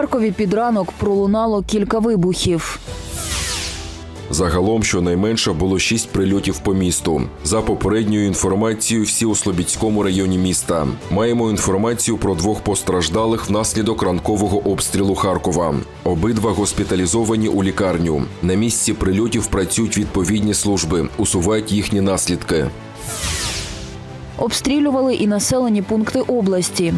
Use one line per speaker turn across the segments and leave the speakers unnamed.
Харкові під ранок пролунало кілька вибухів.
Загалом щонайменше було шість прильотів по місту. За попередньою інформацією, всі у Слобідському районі міста. Маємо інформацію про двох постраждалих внаслідок ранкового обстрілу Харкова. Обидва госпіталізовані у лікарню. На місці прильотів працюють відповідні служби, усувають їхні наслідки.
Обстрілювали і населені пункти області.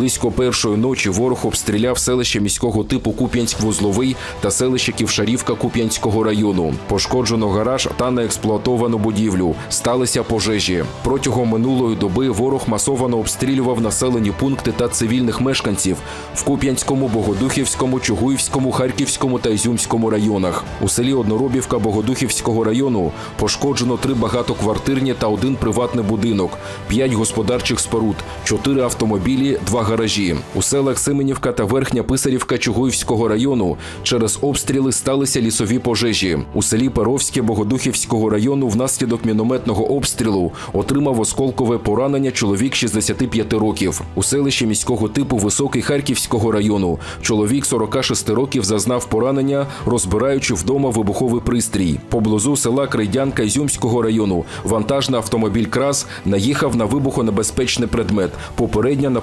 Близько першої ночі ворог обстріляв селище міського типу Куп'янськ-Вузловий та селище Ківшарівка Куп'янського району. Пошкоджено гараж та неексплуатовану будівлю. Сталися пожежі. Протягом минулої доби ворог масовано обстрілював населені пункти та цивільних мешканців в Куп'янському, Богодухівському, Чугуївському, Харківському та Ізюмському районах. У селі Одноробівка Богодухівського району пошкоджено три багатоквартирні та один приватний будинок, п'ять господарчих споруд, чотири автомобілі, два гаражі. У селах Семенівка та Верхня Писарівка Чугуївського району через обстріли сталися лісові пожежі. У селі Перовське Богодухівського району внаслідок мінометного обстрілу отримав осколкове поранення чоловік 65 років. У селищі міського типу Високий Харківського району чоловік 46 років зазнав поранення, розбираючи вдома вибуховий пристрій. Поблизу села Крейдянка Ізюмського району вантажний автомобіль Крас наїхав на вибухонебезпечний предмет, попередньо на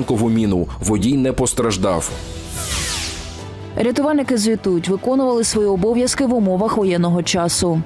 протитанкову міну. Водій не постраждав.
Рятувальники звітують, виконували свої обов'язки в умовах воєнного часу.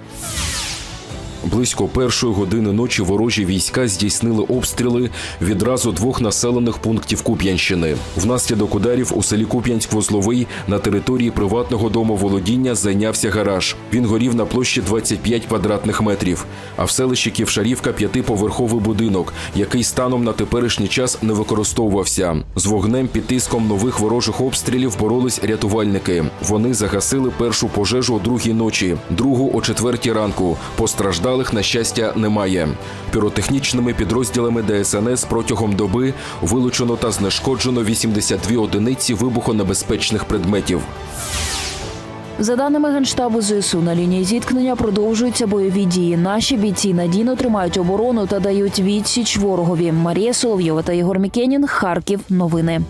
Близько першої години ночі ворожі війська здійснили обстріли відразу двох населених пунктів Куп'янщини. Внаслідок ударів у селі Куп'янськ-Вузловий на території приватного домоволодіння зайнявся гараж. Він горів на площі 25 квадратних метрів. А в селищі Ківшарівка п'ятиповерховий будинок, який станом на теперішній час не використовувався. З вогнем під тиском нових ворожих обстрілів боролись рятувальники. Вони загасили першу пожежу о другій ночі, другу о четвертій ранку. Постраждалих, на щастя, немає. Піротехнічними підрозділами ДСНС протягом доби вилучено та знешкоджено 82 одиниці вибухонебезпечних предметів.
За даними генштабу ЗСУ, на лінії зіткнення продовжуються бойові дії. Наші бійці надійно тримають оборону та дають відсіч ворогові. Марія Соловйова та Єгор Мікенін. Харків. Новини.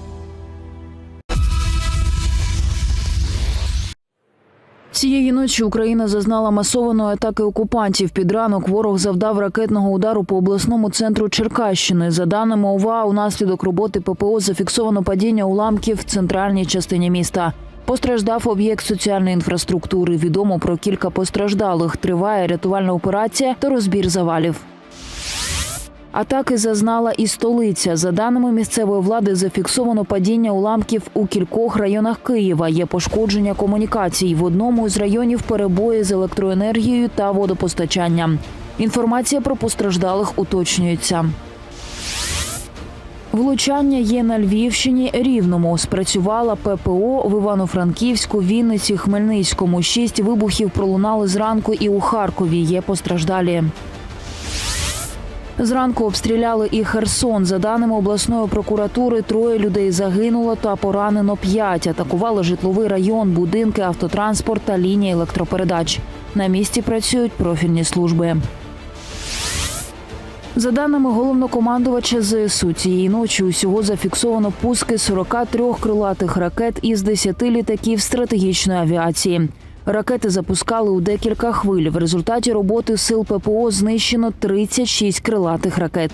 Цієї ночі Україна зазнала масованої атаки окупантів. Під ранок ворог завдав ракетного удару по обласному центру Черкащини. За даними ОВА, унаслідок роботи ППО зафіксовано падіння уламків в центральній частині міста. Постраждав об'єкт соціальної інфраструктури. Відомо про кілька постраждалих. Триває рятувальна операція та розбір завалів. Атаки зазнала і столиця. За даними місцевої влади, зафіксовано падіння уламків у кількох районах Києва. Є пошкодження комунікацій. В одному з районів перебої з електроенергією та водопостачанням. Інформація про постраждалих уточнюється. Влучання є на Львівщині, Рівному. Спрацювала ППО в Івано-Франківську, Вінниці, Хмельницькому. Шість вибухів пролунали зранку і у Харкові. Є постраждалі. Зранку обстріляли і Херсон. За даними обласної прокуратури, троє людей загинуло та поранено п'ять. Атакували житловий район, будинки, автотранспорт та лінії електропередач. На місці працюють профільні служби. За даними головнокомандувача ЗСУ, цієї ночі усього зафіксовано пуски 43 крилатих ракет із 10 літаків стратегічної авіації. Ракети запускали у декілька хвиль. В результаті роботи сил ППО знищено 36 крилатих ракет.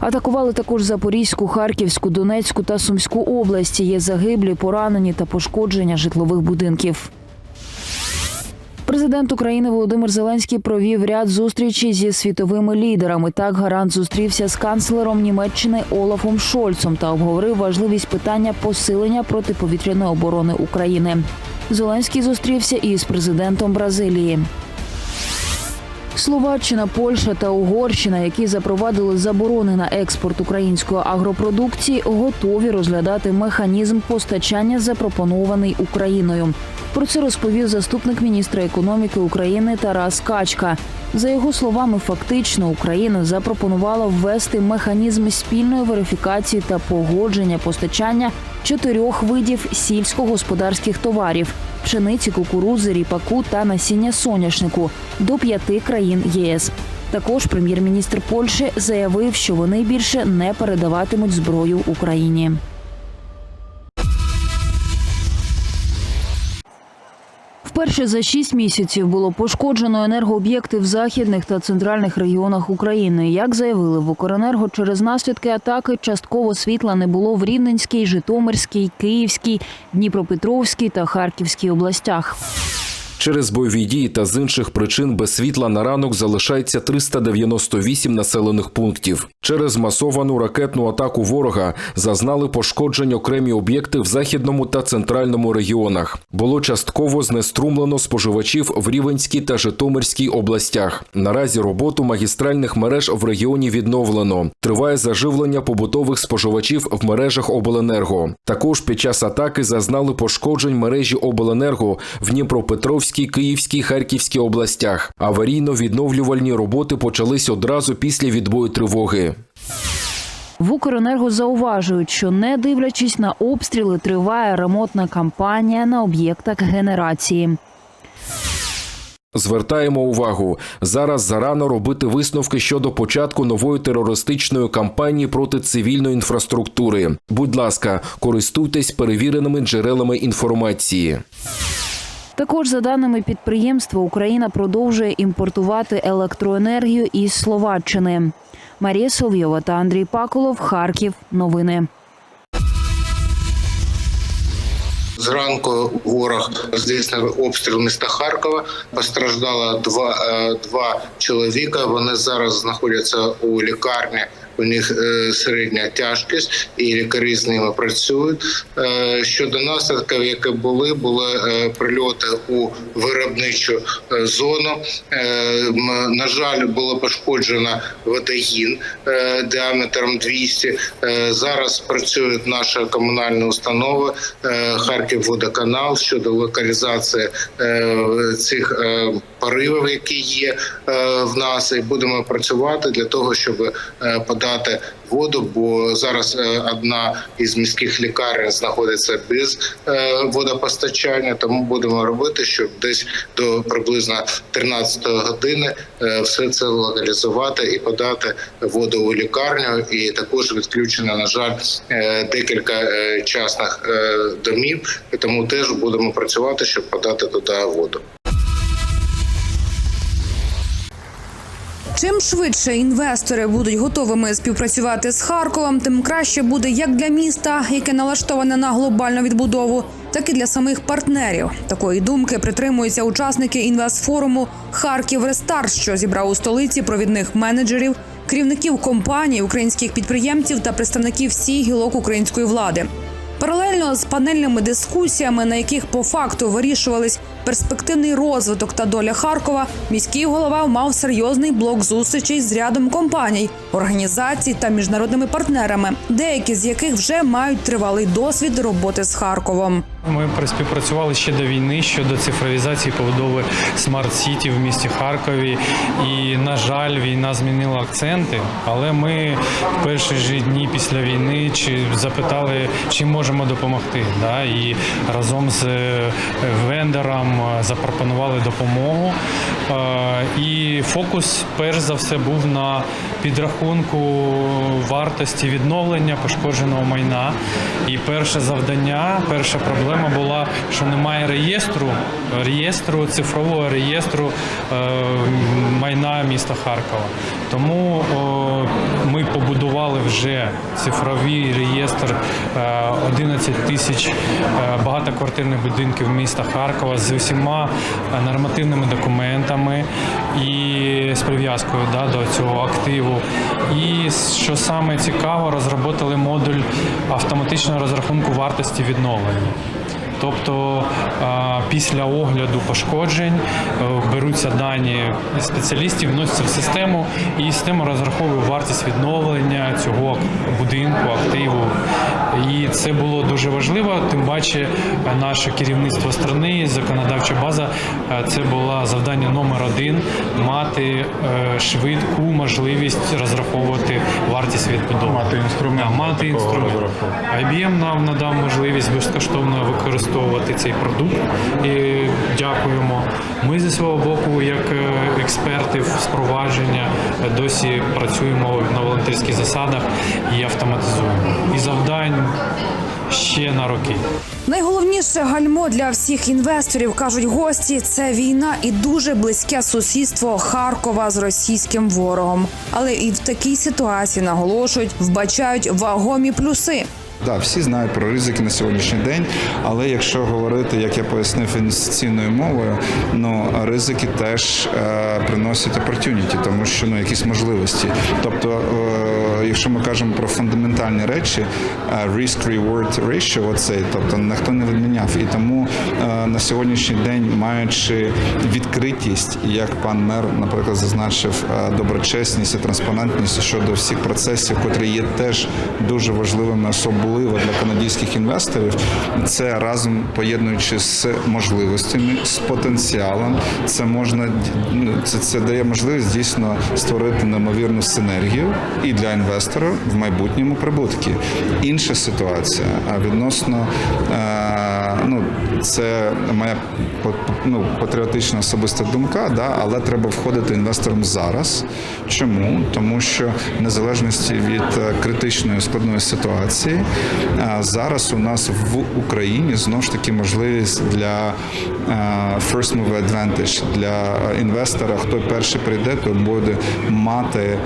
Атакували також Запорізьку, Харківську, Донецьку та Сумську області. Є загиблі, поранені та пошкодження житлових будинків. Президент України Володимир Зеленський провів ряд зустрічей зі світовими лідерами. Так гарант зустрівся з канцлером Німеччини Олафом Шольцом та обговорив важливість питання посилення протиповітряної оборони України. Зеленський зустрівся і з президентом Бразилії. Словаччина, Польща та Угорщина, які запровадили заборони на експорт української агропродукції, готові розглядати механізм постачання, запропонований Україною. Про це розповів заступник міністра економіки України Тарас Качка. За його словами, фактично Україна запропонувала ввести механізм спільної верифікації та погодження постачання чотирьох видів сільськогосподарських товарів пшениці, кукурудзи, ріпаку та насіння соняшнику до п'яти країн ЄС. Також прем'єр-міністр Польщі заявив, що вони більше не передаватимуть зброю Україні. Вперше за шість місяців було пошкоджено енергооб'єкти в західних та центральних регіонах України. Як заявили в Укренерго, через наслідки атаки частково світла не було в Рівненській, Житомирській, Київській, Дніпропетровській та Харківській областях.
Через бойові дії та з інших причин без світла на ранок залишається 398 населених пунктів. Через масовану ракетну атаку ворога зазнали пошкоджень окремі об'єкти в західному та центральному регіонах. Було частково знеструмлено споживачів в Рівенській та Житомирській областях. Наразі роботу магістральних мереж в регіоні відновлено. Триває заживлення побутових споживачів в мережах обленерго. Також під час атаки зазнали пошкоджень мережі обленерго в Дніпропетровській, Київській, Харківській областях. Аварійно-відновлювальні роботи почались одразу після відбою тривоги.
В Укренерго зауважують, що не дивлячись на обстріли, триває ремонтна кампанія на об'єктах генерації.
Звертаємо увагу зараз зарано робити висновки щодо початку нової терористичної кампанії проти цивільної інфраструктури. Будь ласка, користуйтесь перевіреними джерелами інформації.
Також за даними підприємства, Україна продовжує імпортувати електроенергію із Словаччини. Марія Соловйова та Андрій Паколов. Харків. Новини.
Зранку ворог здійснив обстріл міста Харкова. Постраждало два, е, два чоловіка. Вони зараз знаходяться у лікарні. У них е, середня тяжкість, і лікарі з ними працюють. Е, щодо наслідків, які були, були е, прильоти у виробничу зону. На жаль, було пошкоджено водогін діаметром 200. Е, зараз працюють наші комунальні установи е, Харківводоканал щодо локалізації цих поривів, які є в нас, і будемо працювати для того, щоб е, подати воду. Бо зараз е, одна із міських лікарень знаходиться без е, водопостачання, тому будемо робити, щоб десь до приблизно 13 години е, все це локалізувати і подати воду у лікарню. І також відключено, на жаль, декілька частних домів, тому теж будемо працювати, щоб подати туди воду.
Чим швидше інвестори будуть готовими співпрацювати з Харковом, тим краще буде як для міста, яке налаштоване на глобальну відбудову, так і для самих партнерів. Такої думки притримуються учасники інвестфоруму Харків Рестарт, що зібрав у столиці провідних менеджерів, керівників компаній, українських підприємців та представників всіх гілок української влади. Паралельно з панельними дискусіями, на яких по факту вирішувались перспективний розвиток та доля Харкова, міський голова мав серйозний блок зустрічей з рядом компаній, організацій та міжнародними партнерами, деякі з яких вже мають тривалий досвід роботи з Харковом.
Ми співпрацювали ще до війни щодо цифровізації побудови смарт-сіті в місті Харкові. І, на жаль, війна змінила акценти. Але ми в перші ж дні після війни чи запитали, чим можемо допомогти. Да? І разом з е, вендором е, запропонували допомогу. Е, І фокус, перш за все, був на підрахунку вартості відновлення пошкодженого майна. І перше завдання, перша проблема була, що немає реєстру, реєстру, цифрового реєстру е, майна міста Харкова. Тому ми побудували вже цифровий реєстр е, 11 тисяч багатоквартирних будинків міста Харкова з усіма е, нормативними документами і з прив'язкою да, до цього активу. І що саме цікаво, розробили модуль автоматичного розрахунку вартості відновлення. Тобто після огляду пошкоджень е, беруться дані спеціалістів, вносяться в систему, і система розраховує вартість відновлення цього будинку, активу. І це було дуже важливо. Тим паче, наше керівництво страни, законодавча база, е, це було завдання номер один мати е, швидку можливість розраховувати вартість відбудови.
Мати інструмент
Да, мати інструмент. IBM нам надав можливість безкоштовно використовувати використовувати цей продукт. І дякуємо. Ми зі свого боку, як е, експерти з провадження, е, досі працюємо на волонтерських засадах і автоматизуємо. І завдань ще на роки.
Найголовніше гальмо для всіх інвесторів кажуть гості. Це війна і дуже близьке сусідство Харкова з російським ворогом. Але і в такій ситуації наголошують, вбачають вагомі плюси.
Да, всі знають про ризики на сьогоднішній день, але якщо говорити, як я пояснив інвестиційною мовою, ну ризики теж е, приносять opportunity, тому що ну якісь можливості. Тобто, е, якщо ми кажемо про фундаментальні речі, е, risk-reward ratio, оцей, тобто ніхто не відміняв. І тому е, на сьогоднішній день, маючи відкритість, як пан мер, наприклад, зазначив е, доброчесність і транспарентність щодо всіх процесів, котрі є теж дуже важливими, особливо для канадських інвесторів. Це разом поєднуючи з можливостями, з потенціалом. Це можна ну, це, це дає можливість дійсно створити неймовірну синергію і для інвестора в майбутньому прибутки. Інша ситуація відносно е, ну це моя ну, патріотична особиста думка, да, але треба входити інвесторам зараз. Чому? Тому що в незалежності від е, критичної складної ситуації е, зараз у нас в Україні знову ж таки можливість для first mover advantage, для інвестора, хто перший прийде, той буде мати.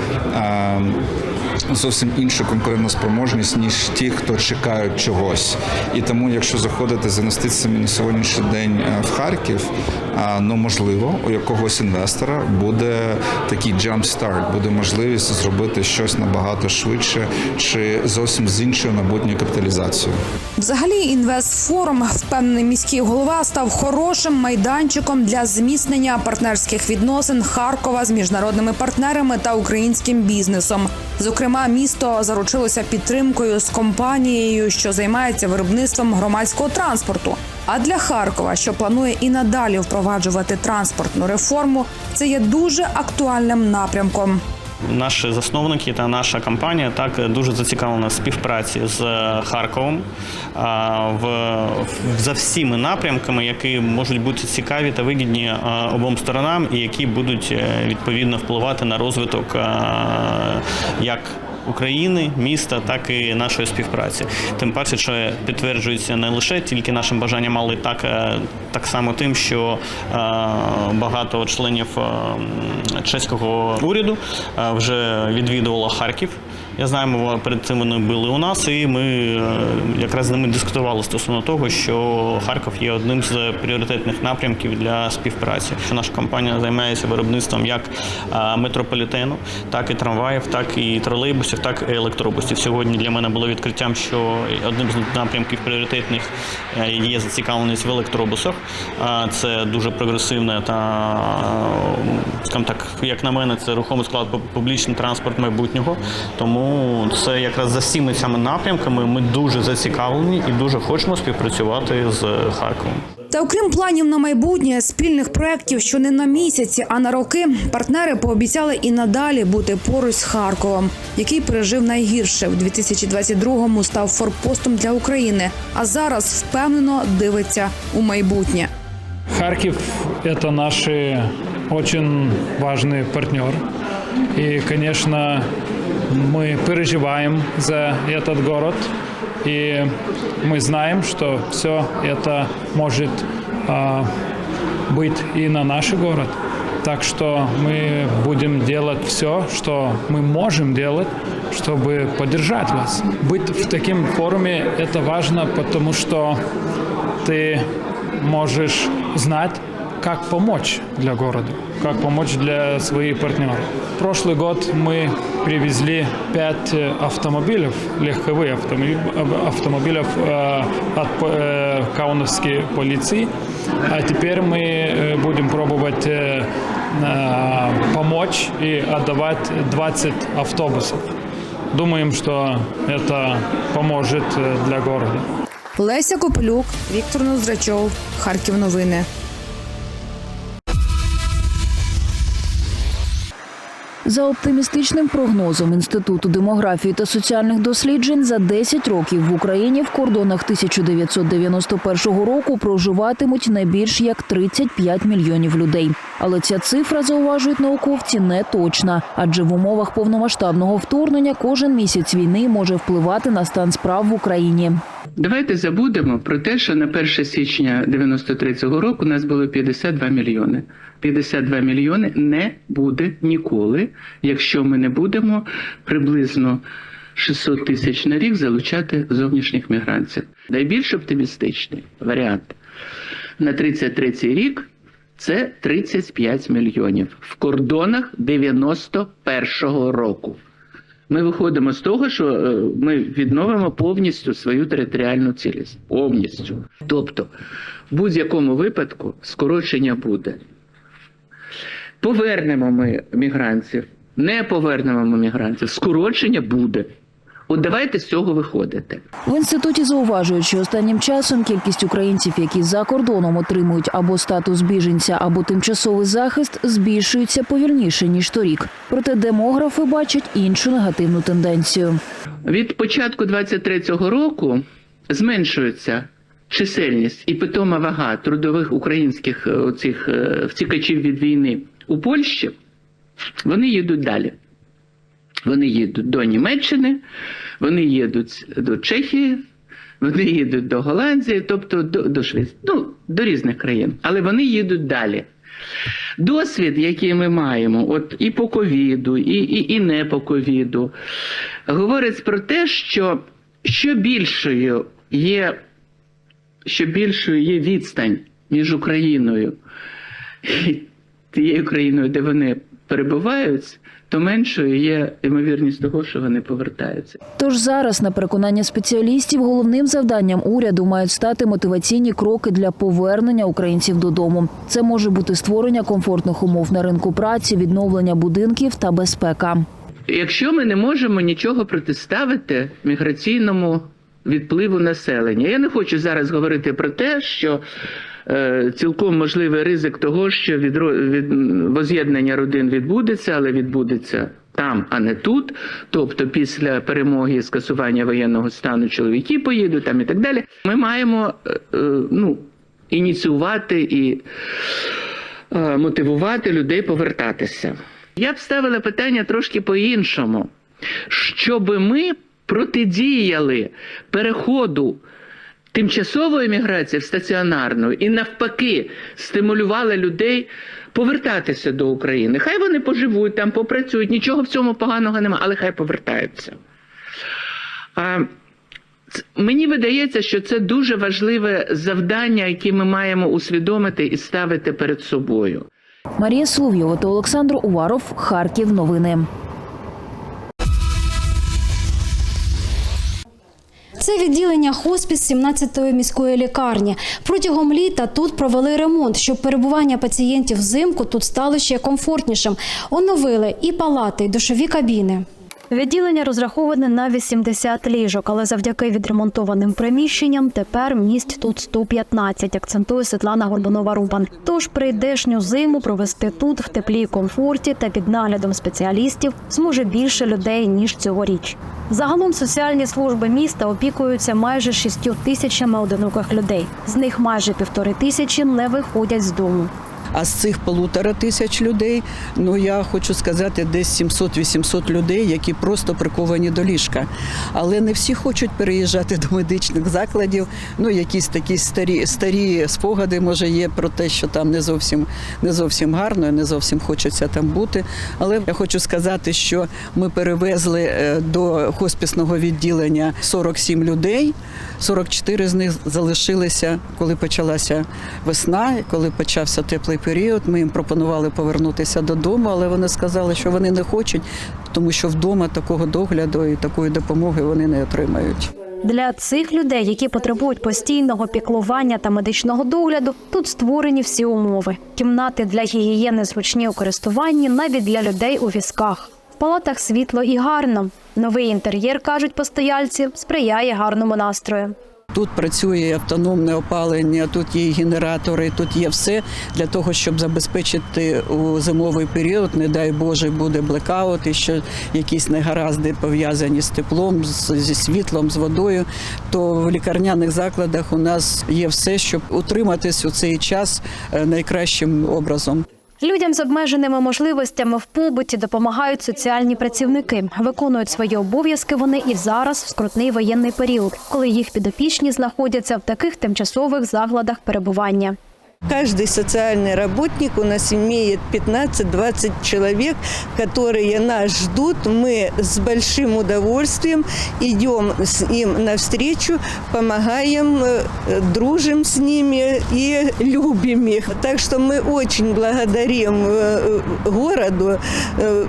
Зовсім іншу конкурентну спроможність, ніж ті, хто чекають чогось. І тому, якщо заходити з інвестиціями на сьогоднішній день в Харків, а, ну можливо, у якогось інвестора буде такий jump start, буде можливість зробити щось набагато швидше чи зовсім з іншою майбутньою капіталізацією.
Взагалі, інвестфорум, впевнений міський голова, став хорошим майданчиком для зміцнення партнерських відносин Харкова з міжнародними партнерами та українським бізнесом. Зокрема, місто заручилося підтримкою з компанією, що займається виробництвом громадського транспорту. А для Харкова, що планує і надалі впроваджувати транспортну реформу, це є дуже актуальним напрямком.
Наші засновники та наша компанія так дуже зацікавлена в співпраці з Харковом в, за всіми напрямками, які можуть бути цікаві та вигідні обом сторонам, і які будуть е, відповідно впливати на розвиток як України, міста, так і нашої співпраці. Тим паче, що підтверджується не лише тільки нашим бажанням, але так, е, так само тим, що е, багато членів е, чеського уряду вже відвідувало Харків. Я знаю, перед цим вони були у нас, і ми е, якраз з ними дискутували стосовно того, що Харків є одним з пріоритетних напрямків для співпраці. Що наша компанія займається виробництвом як е, метрополітену, так і трамваїв, так і тролейбусів, так і електробусів. Сьогодні для мене було відкриттям, що одним з напрямків пріоритетних е, є зацікавленість в електробусах. Це дуже прогресивне та, скажімо так, як на мене, це рухомий склад публічний транспорт майбутнього. Тому це якраз за всіми цими напрямками ми дуже зацікавлені і дуже хочемо співпрацювати з Харковом.
Та окрім планів на майбутнє, спільних проєктів, що не на місяці, а на роки, партнери пообіцяли і надалі бути поруч з Харковом, який пережив найгірше в 2022-му став форпостом для України, а зараз впевнено дивиться у майбутнє.
Харьков – это наш очень важный партнер. И, конечно, мы переживаем за этот город. И мы знаем, что все это может а, быть и на наш город. Так что мы будем делать все, что мы можем делать, чтобы поддержать вас. Быть в таком форуме – это важно, потому что ты можешь знать, как помочь для города, как помочь для своих партнеров. Прошлый год мы привезли пять э, автомобилей, легковых автомобилей, э, от э, Кауновской полиции. А теперь мы э, будем пробовать помочь и отдавать 20 автобусов. Думаем, что это поможет для города.
Леся Копилюк, Віктор Ноздрачов, Харків. Новини.
За оптимістичним прогнозом Інституту демографії та соціальних досліджень, за 10 років в Україні в кордонах 1991 року проживатимуть не більш як 35 мільйонів людей. Але ця цифра, зауважують науковці, не точна, адже в умовах повномасштабного вторгнення кожен місяць війни може впливати на стан справ в Україні.
Давайте забудемо про те, що на 1 січня 93-го року у нас було 52 мільйони. 52 мільйони не буде ніколи, якщо ми не будемо приблизно 600 тисяч на рік залучати зовнішніх мігрантів. Найбільш оптимістичний варіант на 33-й рік це 35 мільйонів в кордонах 91-го року. Ми виходимо з того, що е, ми відновимо повністю свою територіальну цілість. Повністю. Тобто, в будь-якому випадку скорочення буде. Повернемо ми мігрантів, не повернемо ми мігрантів, скорочення буде. От давайте з цього виходити.
В інституті зауважують, що останнім часом кількість українців, які за кордоном отримують або статус біженця, або тимчасовий захист, збільшується повільніше ніж торік. Проте демографи бачать іншу негативну тенденцію.
Від початку 23-го року зменшується чисельність і питома вага трудових українських е, цих втікачів від війни у Польщі. Вони їдуть далі. Вони їдуть до Німеччини, вони їдуть до Чехії, вони їдуть до Голландії, тобто до, до Швеції, ну, до різних країн. Але вони їдуть далі. Досвід, який ми маємо, от і по ковіду, і, і, і не по ковіду, говорить про те, що що більшою є, що більшою є відстань між Україною тією країною, де вони перебувають, то меншою є ймовірність того, що вони повертаються.
Тож зараз, на переконання спеціалістів, головним завданням уряду мають стати мотиваційні кроки для повернення українців додому. Це може бути створення комфортних умов на ринку праці, відновлення будинків та безпека.
Якщо ми не можемо нічого протиставити міграційному відпливу населення, я не хочу зараз говорити про те, що цілком можливий ризик того, що відро- від, воз'єднання родин відбудеться, але відбудеться там, а не тут. Тобто, після перемоги скасування воєнного стану чоловіки поїдуть там і так далі. Ми маємо е, е, ну, ініціювати і е, мотивувати людей повертатися. Я б ставила питання трошки по-іншому, щоб ми протидіяли переходу тимчасової міграції в стаціонарну і навпаки стимулювали людей повертатися до України. Хай вони поживуть там, попрацюють, нічого в цьому поганого немає, але хай повертаються. А, Мені видається, що це дуже важливе завдання, яке ми маємо усвідомити і ставити перед собою.
Марія Соловйова та Олександр Уваров. Харків. Новини.
Це відділення хоспіс 17-ї міської лікарні. Протягом літа тут провели ремонт, щоб перебування пацієнтів взимку тут стало ще комфортнішим. Оновили і палати, і душові кабіни.
Відділення розраховане на 80 ліжок, але завдяки відремонтованим приміщенням тепер місць тут 115, акцентує Світлана Горбунова Рубан. Тож прийдешню зиму провести тут в теплі комфорті та під наглядом спеціалістів зможе більше людей ніж цьогоріч. Загалом соціальні служби міста опікуються майже шістю тисячами одиноких людей. З них майже півтори тисячі не виходять з дому.
А з цих полутора тисяч людей, ну я хочу сказати, десь 700-800 людей, які просто приковані до ліжка. Але не всі хочуть переїжджати до медичних закладів. Ну, якісь такі старі, старі спогади, може, є про те, що там не зовсім не зовсім гарно, не зовсім хочеться там бути. Але я хочу сказати, що ми перевезли е, до хоспісного відділення 47 людей. 44 з них залишилися, коли почалася весна, коли почався теплий період. Ми їм пропонували повернутися додому, але вони сказали, що вони не хочуть, тому що вдома такого догляду і такої допомоги вони не отримають.
Для цих людей, які потребують постійного піклування та медичного догляду, тут створені всі умови: кімнати для гігієни зручні у користуванні, навіть для людей у візках. В палатах світло і гарно. Новий інтер'єр кажуть постояльці, сприяє гарному настрою.
Тут працює автономне опалення, тут є генератори, тут є все для того, щоб забезпечити у зимовий період, не дай Боже, буде блекаут і що якісь негаразди пов'язані з теплом, зі світлом, з водою. То в лікарняних закладах у нас є все, щоб утриматись у цей час е, найкращим образом.
Людям з обмеженими можливостями в побуті допомагають соціальні працівники. Виконують свої обов'язки вони і зараз в скрутний воєнний період, коли їх підопічні знаходяться в таких тимчасових закладах перебування.
Каждый социальный работник у нас имеет 15-20 человек, которые нас ждут. Мы с большим удовольствием идем с им навстречу, помогаем, э, дружим с ними и любим их. Так что мы очень благодарим э, городу э,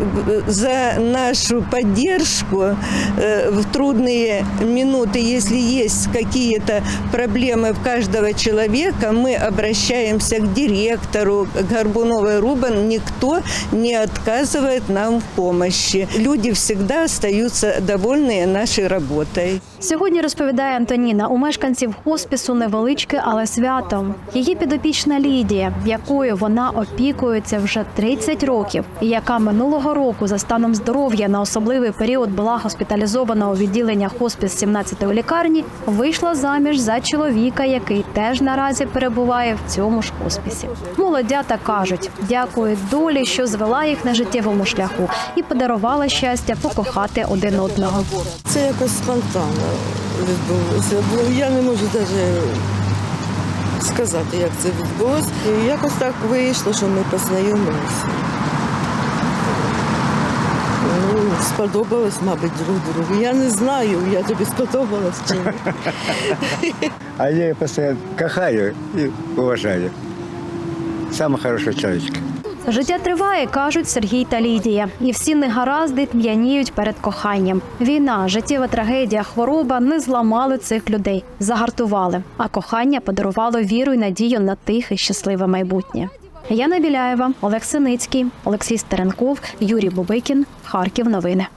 за нашу поддержку в трудные минуты. Если есть какие-то проблемы в каждого человека, мы обращаемся к директору, Горбуновой Рубан. Никто не отказывает нам в помощи. Люди всегда остаются довольны нашей работой.
Сьогодні розповідає Антоніна, у мешканців хоспісу невеличке, але свято. Її підопічна Лідія, якою вона опікується вже 30 років, і яка минулого року за станом здоров'я на особливий період була госпіталізована у відділення хоспіс 17-ї лікарні, вийшла заміж за чоловіка, який теж наразі перебуває в цьому ж хоспісі. Молодята кажуть, дякують долі, що звела їх на життєвому шляху і подарувала щастя покохати один одного.
Це якось спонтанно відбулося, я не можу навіть сказати, як це відбулося. І якось так вийшло, що ми познайомилися. Ну, сподобалось, мабуть, друг другу. Я не знаю, я тобі сподобалась чи ні.
А я ее постоянно кахаю и уважаю. Самый хороший человечек.
Життя триває, кажуть Сергій та Лідія, і всі негаразди тьмяніють перед коханням. Війна, життєва трагедія, хвороба не зламали цих людей, загартували. А кохання подарувало віру й надію на тихе, щасливе майбутнє. Яна Біляєва, Олег Синицький, Олексій Стеренков, Юрій Бубикін, Харків. Новини.